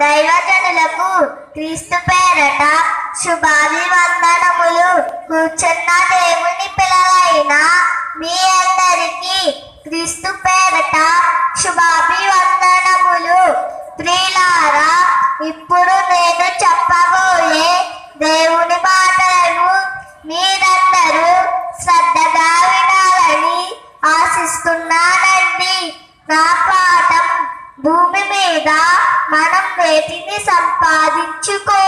దైవజనులకు క్రీస్తు పేరట శుభాభివందనములు కూర్చున్న దేవుని పిల్లలైన మీ అందరికీ క్రీస్తు పేరట శుభాభివందనములు. ప్రియులారా ఇప్పుడు నేను చెప్పబోయే దేవుని మాటలను మీరందరూ శ్రద్ధగా వినాలని ఆశిస్తున్నానండి. నా పాఠం భూమి మీద మనం వేటిని సంపాదించుకోవాలి?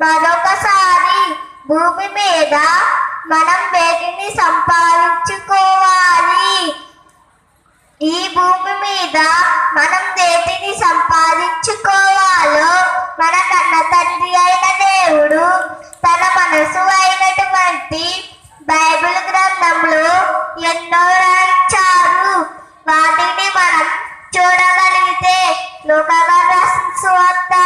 మరొకసారి భూమి మీద మనం వేటిని సంపాదించుకోవాలి? ఈ భూమి మీద మనం వేటిని సంపా చూడగలిగితే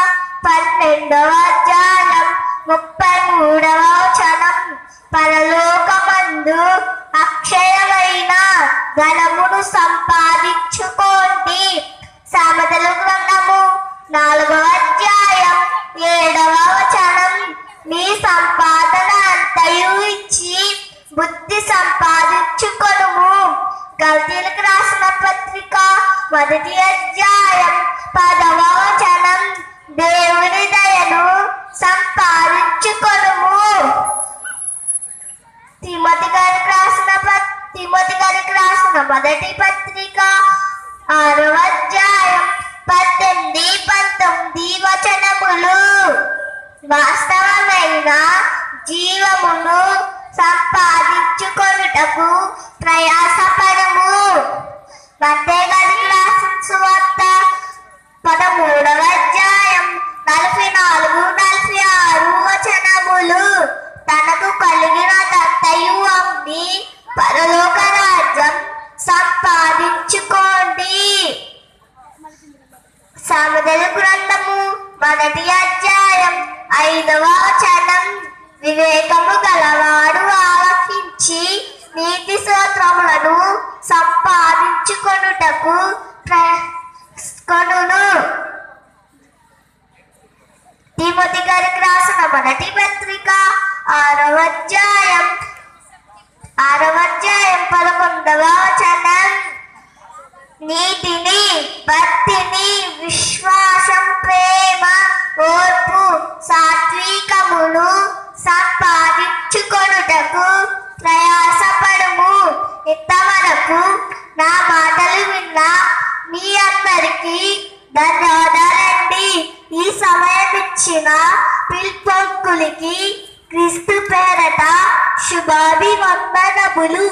పన్నెండవ అధ్యాయం ముప్పై మూడవ వచనం. పరలోకమందు అక్షయమైన ధనమును సంపాదించుకోండి. సామెతలు గ్రంథము నాలుగవ అధ్యాయం ఏడవ వచనం. మీ సంపాదన అంతయు ఇచ్చి బుద్ధి సంపాదించుకొనుము. గల్తీలకు రాసిన పత్రిక మొదటి అధ్యాయం పదవ వచనం దేవుని దయను సంపాదించుకొనుము తిమతి గారికి రాసిన తిమతి గారికి రాసిన మొదటి పత్రిక ఆరవ అధ్యాయం పద్దెనిమిది పంతొమ్మిది వచనములు వాస్తవమైన జీవమును సంపాదించుకొనుటకు ప్రయా పరలోక రాజ్యం సంపాదించుకోండి. సామెతల గ్రంథము మొదటి అధ్యాయం ఐదవ వచనం. వివేకము గలవాడు ఆలకించి నీతి సూత్రములను సంపాదించుకొనుటకు ప్ర- కొనును గారికి రాసిన మొదటి పత్రిక ఆరవ అధ్యాయం. ఆరవ అధ్యాయం పదకొండవ చనం నీతిని భక్తిని విశ్వాసం ప్రేమ ఓర్పు సాత్వికమును సంపాదించుకొనుటకు ప్రయాసపడుము. ఇంతవరకు నా మాటలు విన్న మీ అందరికీ ధన్యవాదాలండి. ఈ సమయం ఇచ్చిన పిల్పొక్కులకి క్రీస్తు పేరట శుభాభివందనములు.